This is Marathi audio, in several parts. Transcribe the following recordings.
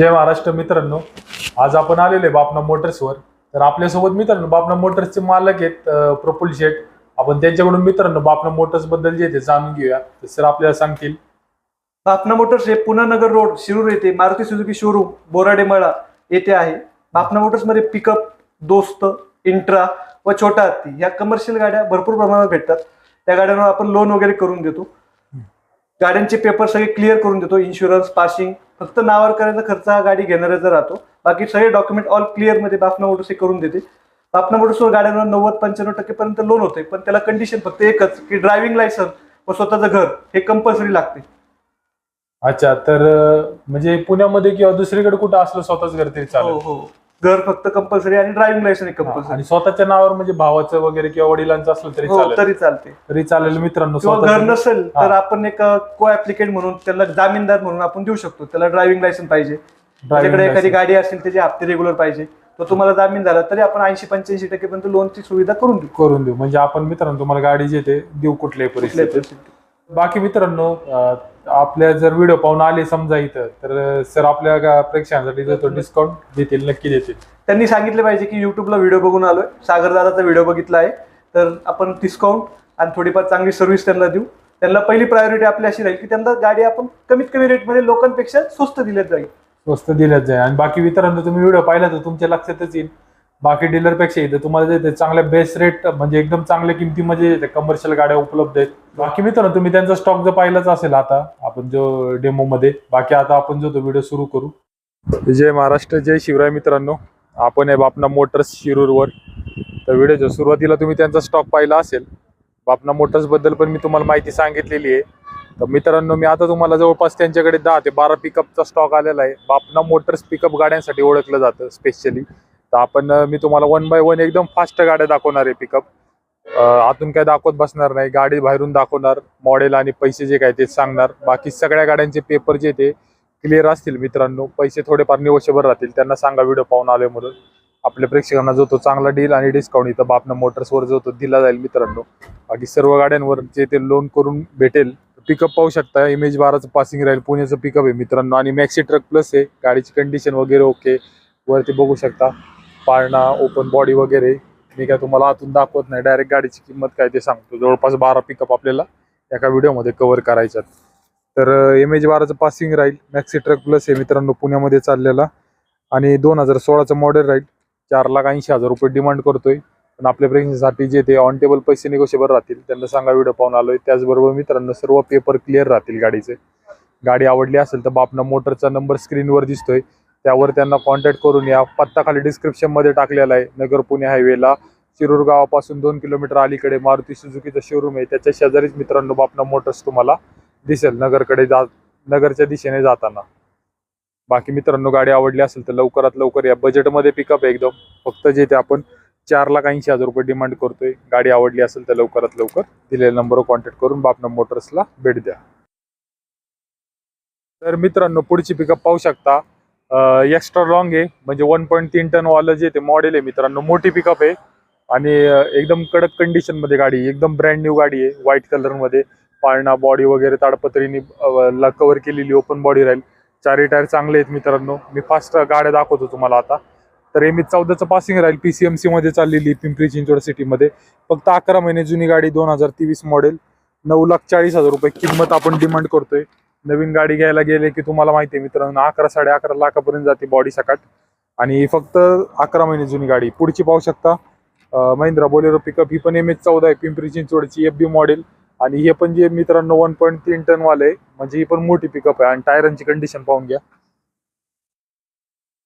जय महाराष्ट्र मित्रांनो. आज आपण आलेले बापना मोटर्सवर तर आपल्यासोबत मित्रांनो बापना मोटर्सचे मालक आहेत अं, प्रफुल्ल शेठ. आपण त्यांच्याकडून मित्रांनो बापना मोटर्सबद्दल जे ते जाणून घेऊया. तर सर आपल्याला सांगतील. बापना मोटर्स हे पुणा नगर रोड शिरूर येथे मारुती सुझुकी शोरूम बोराडे मळा येथे आहे. बापना मोटर्समध्ये पिकअप दोस्त इंट्रा व छोटा हत्ती या कमर्शियल गाड्या भरपूर प्रमाणात भेटतात. त्या गाड्यांवर आपण लोन वगैरे करून देतो. गाड्यांचे पेपर सगळे क्लिअर करून देतो. इन्शुरन्स पासिंग फक्त नावावर करायचा खर्च हा गाडी घेणाऱ्याचा राहतो. बाकी सगळे डॉक्युमेंट ऑल क्लिअरमध्ये बापना मोटर्स हे करून देते. बापना मोटर्सवर गाड्यांवर नव्वद पंच्याण्णव टक्केपर्यंत लोन होते पण त्याला कंडिशन फक्त एकच की ड्रायव्हिंग लायसन व स्वतःचं घर हे कंपल्सरी लागते. अच्छा तर म्हणजे पुण्यामध्ये किंवा दुसरीकडे कुठं असलं स्वतःच घर तरी हो चालेल हो. घर फक्त कंपल्सरी आणि ड्रायव्हिंग लायसन हा, कंपल्सरी आणि स्वतःच्या नावावर म्हणजे भावाचं वगैरे किंवा वडिलांचं असलं तरी हो चालेल. तरी चालते. तरी चालेल मित्रांनो किंवा घर स्वतःचं- नसेल हा. तर आपण एक को ऍप्लिकेंट म्हणून त्याला जामीनदार म्हणून आपण देऊ शकतो. त्याला ड्रायव्हिंग लायसन पाहिजे. त्याच्याकडे एखादी license. गाडी असेल त्याचे हप्ते रेग्युलर पाहिजे. तो तुम्हाला जामीन झाला तरी आपण ऐंशी पंच्याऐंशी टक्केपर्यंत लोनची सुविधा करून देऊ. करून देऊ. म्हणजे आपण मित्रांनो तुम्हाला गाडी जे ते देऊ कुठल्याही कुठल्याही परिस्थितीत. परिस्थितीत. बाकी मित्रांनो आपल्या जर व्हिडिओ पाहून आले समजा इथं तर सर आपल्या प्रेक्षकांसाठी जो तो डिस्काउंट देतील नक्की देतील. त्यांनी सांगितलं पाहिजे की युट्यूबला व्हिडिओ बघून आलोय. सागरदादाचा व्हिडिओ बघितला आहे. तर आपण डिस्काउंट आणि थोडीफार चांगली सर्व्हिस त्यांना देऊ. त्यांना पहिली प्रायोरिटी आपली अशी राहील की त्यांना गाडी आपण कमीत कमी रेटमध्ये लोकांपेक्षा स्वस्त दिल्यात जाईल. स्वस्त दिल्याच जाईल. आणि बाकी मित्रांनो तुम्ही व्हिडिओ पाहिला तर तुमच्या लक्षातच येईल. बाकी डीलरपेक्षा इथं तुम्हाला जे चांगल्या बेस्ट रेट म्हणजे एकदम चांगल्या किमतीमध्ये कमर्शियल गाड्या उपलब्ध आहेत. बाकी मित्रांनो तुम्ही त्यांचा स्टॉक जर पाहिलाच असेल आता आपण जो डेमो मध्ये बाकी आता आपण जो तो व्हिडिओ सुरू करू. जय महाराष्ट्र जय शिवराय मित्रांनो. आपण आहे बापना मोटर्स शिरूरवर. तर व्हिडिओच्या सुरुवातीला तुम्ही त्यांचा स्टॉक पाहिला असेल. बापना मोटर्सबद्दल पण मी तुम्हाला माहिती सांगितलेली आहे. तर मित्रांनो मी आता तुम्हाला जवळपास त्यांच्याकडे दहा ते बारा पिकअपचा स्टॉक आलेला आहे. बापना मोटर्स पिकअप गाड्यांसाठी ओळखलं जातं स्पेशली तर आपण मी तुम्हाला वन बाय वन एकदम फास्ट गाड्या दाखवणार आहे पिकअप आतून काय दाखवत बसणार नाही गाडी बाहेरून दाखवणार मॉडेल आणि पैसे जे काय ते सांगणार. बाकी सगळ्या गाड्यांचे पेपर जे ते क्लिअर असतील मित्रांनो. पैसे थोडेफार निवशभर राहतील त्यांना सांगा व्हिडिओ पाहून आलोय म्हणून. आपल्या प्रेक्षकांना जो तो चांगला डील आणि डिस्काउंट इथं बापना मोटर्सवर जो तो दिला जाईल मित्रांनो. बाकी सर्व गाड्यांवर जे ते लोन करून भेटेल पिकअप पाहू शकता. इमेज बाराचं पासिंग राहील पुण्याचं पिकअप आहे मित्रांनो. आणि मॅक्सी ट्रक प्लस आहे गाडीची कंडिशन वगैरे ओके वरती बघू शकता. पाळणा ओपन बॉडी वगैरे मी काय तुम्हाला आतून दाखवत नाही. डायरेक्ट गाडीची किंमत काय ते सांगतो. जवळपास बारा पिकअप आपल्याला एका व्हिडिओमध्ये कव्हर करायच्यात. तर एम एच बाराचं पासिंग राहील मॅक्सी ट्रक प्लस आहे मित्रांनो पुण्यामध्ये चाललेला. आणि दोन हजार सोळाचं मॉडेल राहील चार लाख ऐंशी हजार रुपये डिमांड करतोय. पण आपल्या प्रेक्षेसाठी जे ते ऑन टेबल पैसे निगोशिएबल राहतील त्यांना सांगा व्हिडिओ पाहून आलोय. त्याचबरोबर मित्रांनो सर्व पेपर क्लिअर राहतील गाडीचे. गाडी आवडली असेल तर बापना मोटरचा नंबर स्क्रीनवर दिसतोय. त्यावर त्यांना कॉन्टॅक्ट करून या पत्ता खाली डिस्क्रिप्शनमध्ये टाकलेला आहे. नगर पुणे हायवेला शिरूर गावापासून दोन किलोमीटर अलीकडे मारुती सुझुकीचं शोरूम आहे. त्याच्या शेजारीच मित्रांनो बापना मोटर्स तुम्हाला दिसेल नगरकडे जा नगरच्या दिशेने जाताना. बाकी मित्रांनो गाडी आवडली असेल तर लवकरात लवकर या बजेटमध्ये पिकअप आहे एकदम. फक्त जे ते आपण चार लाख ऐंशी हजार रुपये डिमांड करतोय. गाडी आवडली असेल तर लवकरात लवकर दिलेल्या नंबरवर कॉन्टॅक्ट करून बापना मोटर्सला भेट द्या. तर मित्रांनो पुढची पिकअप पाहू शकता. एक्स्ट्रा लॉंग आहे. म्हणजे वन पॉईंट तीन टन वालं जे ते मॉडेल आहे मित्रांनो मोठी पिकअप आहे. आणि एकदम कडक कंडिशनमध्ये गाडी आहे. एकदम ब्रँड न्यू गाडी आहे. व्हाईट कलरमध्ये. पाळणा बॉडी वगैरे ताडपत्रीने कव्हर केलेली ओपन बॉडी राहील. चारही टायर चांगले आहेत मित्रांनो. मी फास्ट गाड्या दाखवतो तुम्हाला आता. तर एम चौदाचं पासिंग राहील. पीसीएमसी मध्ये चाललेली पिंपरी चिंचवड सिटीमध्ये फक्त अकरा महिने जुनी गाडी दोन हजार तेवीस मॉडेल नऊ लाख चाळीस हजार रुपये किंमत आपण डिमांड करतोय. नवीन गाडी घ्यायला गेले की तुम्हाला माहिती आहे मित्रांनो अकरा साडे अकरा लाखापर्यंत जाते बॉडी सकाट आणि फक्त अकरा महिने जुनी गाडी पुढची पाहू शकता. महिंद्रा बोलेरो पिकअप ही पण एम एच चौदा आहे पिंपरी चिंचवडची एफ बी मॉडेल आणि हे पण जे मित्रांनो वन पॉईंट तीन टन वाले आहे, म्हणजे ही पण मोठी पिकअप आहे. आणि टायरांची कंडिशन पाहून घ्या.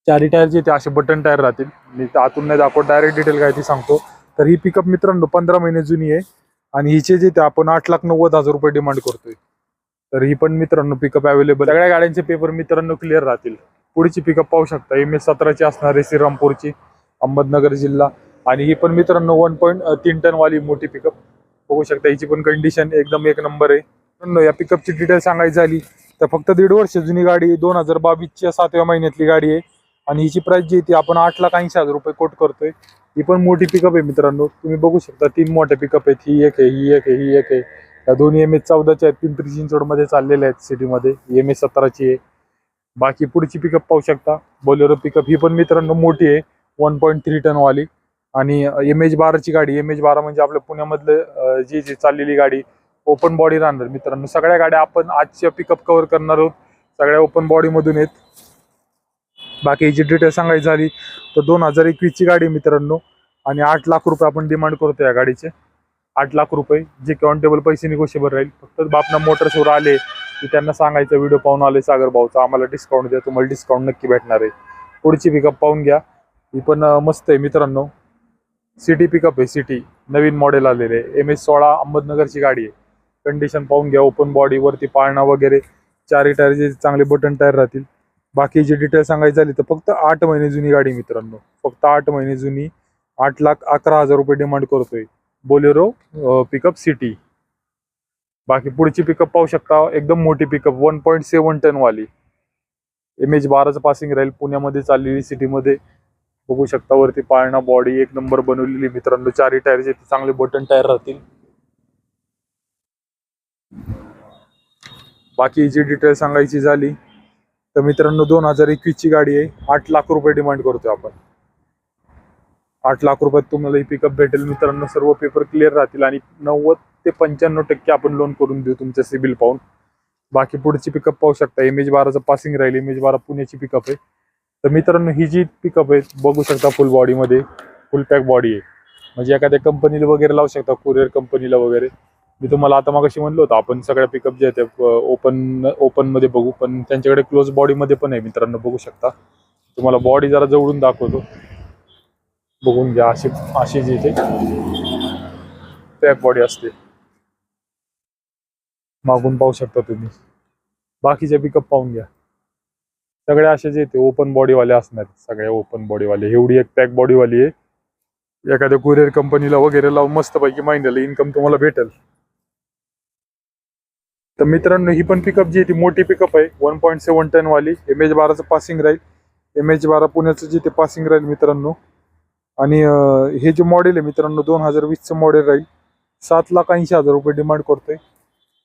चारी टायर जे ते असे बटन टायर राहतील. मी आतून नाही दाखवत डायरेक्ट डिटेल काय ती सांगतो. तर ही पिकअप मित्रांनो पंधरा महिने जुनी आहे. आणि हिचे जे ते आपण आठ लाख नव्वद हजार रुपये डिमांड करतोय. तर ही पण मित्रांनो पिकअप अवेलेबल सगळ्या गाड्यांचे पेपर मित्रांनो क्लिअर राहतील. पुढची पिकअप पाहू शकता. एम एस सतराची असणार आहे श्रीरामपूरची अहमदनगर जिल्हा. आणि ही पण मित्रांनो वन पॉईंट तीन टन वाली मोठी पिकअप बघू शकता हिची पण कंडिशन एकदम एक नंबर आहे. मित्रांनो या पिकअपची डिटेल सांगायची झाली तर फक्त दीड वर्ष जुनी गाडी दोन हजार बावीसच्या सातव्या महिन्यातली गाडी आहे. आणि हिची प्राईस जी आहे ती आपण आठ लाख ऐंशी हजार रुपये कोट करतोय. ही पण मोठी पिकअप आहे मित्रांनो. तुम्ही बघू शकता तीन मोठ्या पिकअप आहेत. ही एक आहे ही एक आहे ही एक आहे. या दोन्ही एम एस चौदाच्या आहेत. पिंपरी चिंचवडमध्ये चाललेल्या आहेत सिटीमध्ये. एम एस सतराची आहे. बाकी पुढची पिकअप पाहू शकता. बोलेरो पिकअप ही पण मित्रांनो मोठी आहे. वन पॉईंट थ्री टन वाली. आणि एम एच बाराची गाडी. एम एच बारा म्हणजे आपल्या पुण्यामधलं जी जी चाललेली गाडी ओपन बॉडी राहणार मित्रांनो सगळ्या गाड्या आपण आजच्या पिकअप कव्हर करणार आहोत. सगळ्या ओपन बॉडी मधून आहेत. बाकी याची डिटेल सांगायची झाली तर दोन हजार एकवीसची गाडी मित्रांनो. आणि आठ लाख रुपये आपण डिमांड करतो या गाडीचे. आठ लाख रुपये जे काउंटेबल पैसे निगोशिएबल राहील. फक्त बापना मोटर्सवर आले की त्यांना सांगायचं व्हिडिओ पाहून आले सागर भाऊचा. आम्हाला डिस्काउंट द्या. तुम्हाला डिस्काउंट नक्की भेटणार आहे. पुढची पिकअप पाहून घ्या. ही पण मस्त आहे मित्रांनो. सिटी पिकअप आहे सिटी नवीन मॉडेल आलेले आहे. एम एस सोळा अहमदनगरची गाडी आहे. कंडिशन पाहून घ्या. ओपन बॉडी वरती पाळणा वगैरे. चारही टायरचे चांगले बटन टायर राहतील. बाकीची डिटेल सांगायची झाली तर फक्त आठ महिने जुनी गाडी आहे मित्रांनो. फक्त आठ महिने जुनी आठ लाख अकरा हजार रुपये डिमांड करतोय. बोलेरो पिकअप सिटी बाकी पुढची पिकअप पाहू शकता एकदम मोठी पिकअप वन पॉईंट सेवन टनवाली एम एच बाराचं पासिंग राहील पुण्यामध्ये चाललेली सिटीमध्ये बघू शकता वरती पाळणा बॉडी एक नंबर बनवलेली मित्रांनो. चारही टायरचे चांगले बटन टायर राहतील. बाकी जी डिटेल सांगायची झाली तर मित्रांनो दोन हजार एकवीसची गाडी आहे. आठ लाख रुपये डिमांड करतोय आपण. आठ लाख रुपयात तुम्हाला ही पिकअप भेटेल. मित्रांनो सर्व पेपर क्लिअर राहतील आणि नव्वद ते पंच्याण्णव टक्के आपण लोन करून देऊ तुमचं सिबिल पाहून. बाकी पुढची पिकअप पाहू शकता. एम एच बाराचं पासिंग राहील. एम एच बारा पुण्याची पिकअप आहे. तर मित्रांनो ही जी पिकअप आहे बघू शकता फुल बॉडीमध्ये फुल पॅक बॉडी आहे. म्हणजे एखाद्या कंपनीला वगैरे लावू शकता कुरिअर कंपनीला वगैरे. मी तुम्हाला आता मागाशी म्हणलो होतो आपण सगळ्या पिकअप जे आहेत ओपन ओपनमध्ये बघू. पण त्यांच्याकडे क्लोज बॉडीमध्ये पण आहे मित्रांनो बघू शकता. तुम्हाला बॉडी जरा जवळून दाखवतो. बघून घ्या अशी अशी जी इथे पॅक बॉडी असते. मागून पाहू शकता तुम्ही. बाकीचे पिकअप पाहून घ्या. सगळे असे जे ते ओपन बॉडीवाले असणार सगळ्या ओपन बॉडीवाले एवढी एक पॅक बॉडीवाली आहे. एखाद्या कुरिअर कंपनीला वगैरे लावून मस्तपैकी माहिती इन्कम तुम्हाला भेटेल. तर मित्रांनो ही पण पिकअप जी आहे ती मोठी पिकअप आहे. वन पॉईंट सेवन टनवाली एम एच बाराचं पासिंग राहील एम एच बारा पुण्याचं जे ते पासिंग राहील मित्रांनो. आणि हे जे मॉडेल आहे मित्रांनो दोन हजार वीसचं मॉडेल राहील. सात लाख ऐंशी हजार रुपये डिमांड करतोय.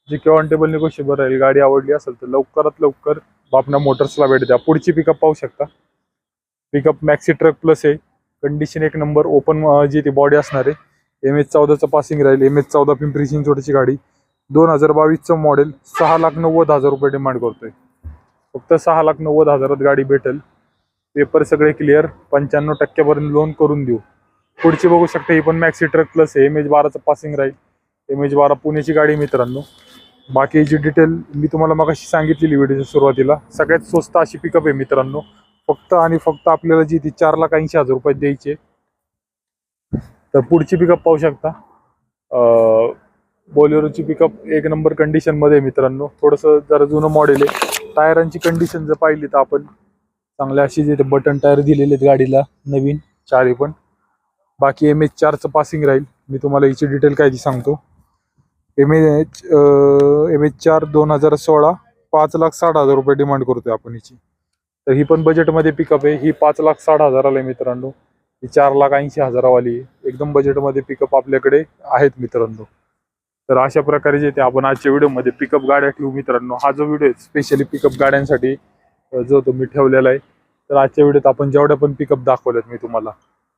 जे किंवा टेबल निगोशिएबल राहील. गाडी आवडली असेल तर लवकरात लवकर बापना मोटर्सला भेट द्या. पुढची पिकअप पाहू शकता. पिकअप मॅक्सी ट्रक प्लस आहे. कंडिशन एक नंबर ओपन जी ती बॉडी असणार आहे. एम एच चौदाचं पासिंग राहील. एम एच चौदा पिंपरी चिंचवडची गाडी. दोन हजार बावीसचं मॉडेल सहा लाख नव्वद हजार रुपये डिमांड करतोय. फक्त सहा लाख नव्वद हजारात गाडी भेटेल. पेपर सगळे क्लिअर पंच्याण्णव टक्क्यापर्यंत लोन करून देऊ. पुढची बघू शकता ही पण मॅक्सी ट्रक प्लस आहे. एम एच बाराचं पासिंग राहील. एम एच बारा पुण्याची गाडी मित्रांनो. बाकीची डिटेल मी तुम्हाला मगाशी सांगितलेली व्हिडिओच्या सुरुवातीला सगळ्यात स्वस्त अशी पिकअप आहे मित्रांनो. फक्त आणि फक्त आपल्याला जी ती चार लाख ऐंशी हजार रुपये द्यायची. तर पुढची पिकअप पाहू शकता. बोलेरोची पिकअप एक नंबर कंडिशनमध्ये आहे मित्रांनो. थोडंसं जरा जुनं मॉडेल आहे. टायरांची कंडिशन जर पाहिली तर आपण चांगले अशी जे बटन टायर दिलेले आहेत गाडीला नवीन चारही पण. बाकी एम एच चारचं पासिंग राहील. मी तुम्हाला याची डिटेल काय ती सांगतो. एम एच एम एच चार दोन हजार सोळा पाच लाख साठ हजार रुपये डिमांड करतोय आपण हिची तर ही पण बजेटमध्ये पिकअप आहे. ही पाच लाख साठ हजाराला आहे मित्रांनो. ही चार लाख ऐंशी हजारावाली आहे. एकदम बजेटमध्ये पिकअप आपल्याकडे आहेत मित्रांनो. तर अशा प्रकारे जे ते आपण आजच्या व्हिडिओमध्ये पिकअप गाड्या ठेवू मित्रांनो. हा जो व्हिडिओ आहे स्पेशली पिकअप गाड्यांसाठी जो तो मी ठेवलेला आहे तर आजच्या व्हिडिओत आपण जेवढ्या पण पिकअप दाखवल्यात मी तुम्हाला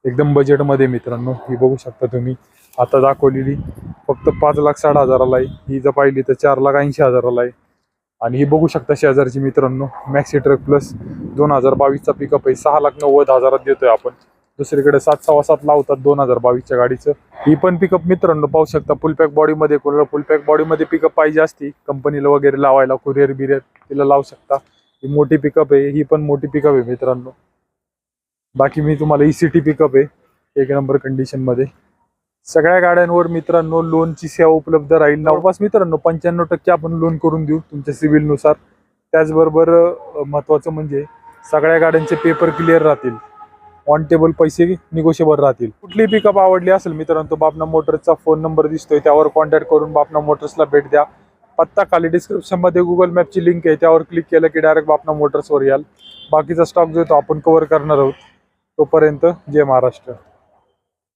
एकदम बजेटमध्ये मित्रांनो ही बघू शकता तुम्ही. आता दाखवलेली फक्त पाच लाख साठ हजाराला आहे. ही जर पाहिली तर चार लाख ऐंशी हजाराला आहे. आणि ही बघू शकता शेजारची मित्रांनो मॅक्सी ट्रक प्लस दोन हजार बावीसचा पिकअप आहे. सहा लाख नव्वद हजारात देतोय आपण. दुसरीकडे सात सव्वा सात लावतात दोन हजार बावीसच्या गाडीचं. ही पण पिकअप मित्रांनो पाहू शकता फुल पॅक बॉडीमध्ये कोणाला फुल पॅक बॉडीमध्ये पिकअप पाहिजे असती कंपनीला वगैरे लावायला कुरिअर बिरियर तिला लावू शकता. ही मोठी पिकअप आहे ही पण मोठी पिकअप आहे मित्रांनो. बाकी मी तुम्हाला ई सिटी पिकअप आहे एक नंबर कंडिशनमध्ये सगळ्या गाड्यांवर मित्रांनो लोनची सेवा उपलब्ध राहील. जवळपास मित्रांनो पंच्याण्णव टक्के आपण लोन करून देऊ तुमच्या सिव्हिलनुसार त्याचबरोबर महत्त्वाचं महत्वाचं म्हणजे सगळ्या गाड्यांचे पेपर क्लिअर राहतील. ऑन टेबल पैसे निगोशिएबल राहतील. कुठली पिकअप आवडली असेल मित्रांनो बापना मोटर्सचा फोन नंबर दिसतोय त्यावर कॉन्टॅक्ट करून बापना मोटर्सला भेट द्या. पत्ता खाली डिस्क्रिप्शनमध्ये गुगल मॅपची लिंक आहे त्यावर क्लिक केलं की डायरेक्ट बापना मोटर्सवर याल. बाकीचा स्टॉक जो आहे तो आपण कव्हर करणार आहोत तोपर्यंत जय महाराष्ट्र.